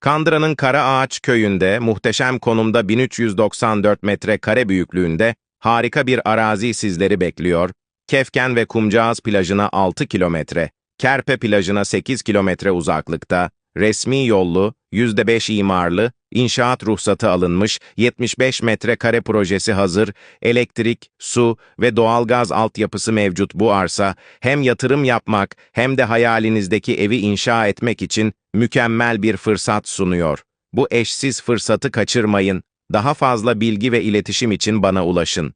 Kandıra'nın Karaağaç köyünde muhteşem konumda 1394 metre kare büyüklüğünde harika bir arazi sizleri bekliyor. Kefken ve Kumcağız plajına 6 kilometre, Kerpe plajına 8 kilometre uzaklıkta, resmi yollu, %5 imarlı, inşaat ruhsatı alınmış, 75 metrekare projesi hazır, elektrik, su ve doğalgaz altyapısı mevcut bu arsa, hem yatırım yapmak hem de hayalinizdeki evi inşa etmek için mükemmel bir fırsat sunuyor. Bu eşsiz fırsatı kaçırmayın. Daha fazla bilgi ve iletişim için bana ulaşın.